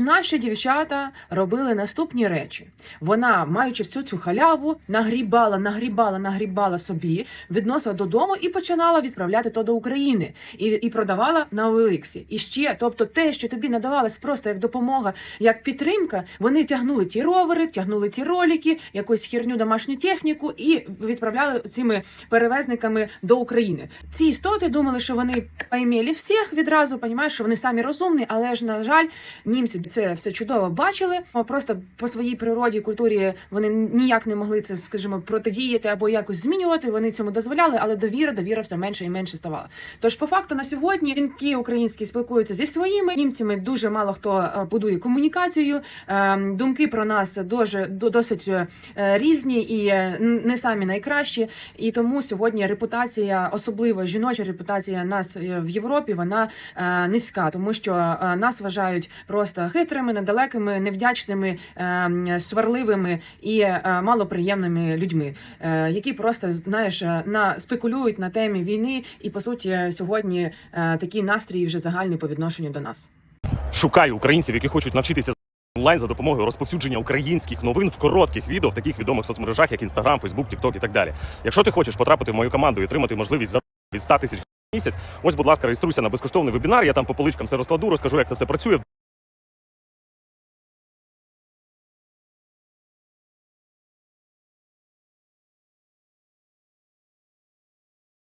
наші дівчата робили наступні речі. Вона, маючи всю цю халяву, нагрібала, нагрібала, нагрібала собі, відносила додому і починала відправляти то до України і, і продавала на Олексі. І ще, тобто, те, що тобі надавалось просто як допомога, як підтримка, вони тягнули ті ровери, тягнули ті ролики, якусь херню домашню техніку і відправляли цими перевезниками до України. Ці істоти думали, що вони поймели всіх відразу, понімаєш, що вони самі розумні, але ж на жаль, німці це все чудово бачили. Просто по своїй природі, культурі вони ніяк не могли це, скажімо, протидіяти або якось змінювати. Вони цьому дозволяли, але довіра, довіра все менше і менше ставала. Тож, по факту, на сьогодні жінки українські спілкуються зі своїми німцями. Дуже мало хто е, будує комунікацію. Е, Думки про нас дуже до- досить е, різні і не самі найкращі. І тому сьогодні репутація, особливо жіноча репутація нас в Європі, вона низька, тому що нас вважають просто хитрими, недалекими, невдячними, е, сварливими і е, малоприємними людьми, е, які просто знаєш на спекулюють на темі війни, і по суті сьогодні такий настрій вже загальний по відношенню до нас. Шукаю українців, які хочуть навчитися онлайн за допомогою розповсюдження українських новин в коротких відео в таких відомих соцмережах, як Instagram, Facebook, TikTok і так далі. Якщо ти хочеш потрапити в мою команду і отримати можливість за від 100 тисяч місяць, ось, будь ласка, реєструйся на безкоштовний вебінар. Я там по поличкам все розкладу, розкажу, як це все працює.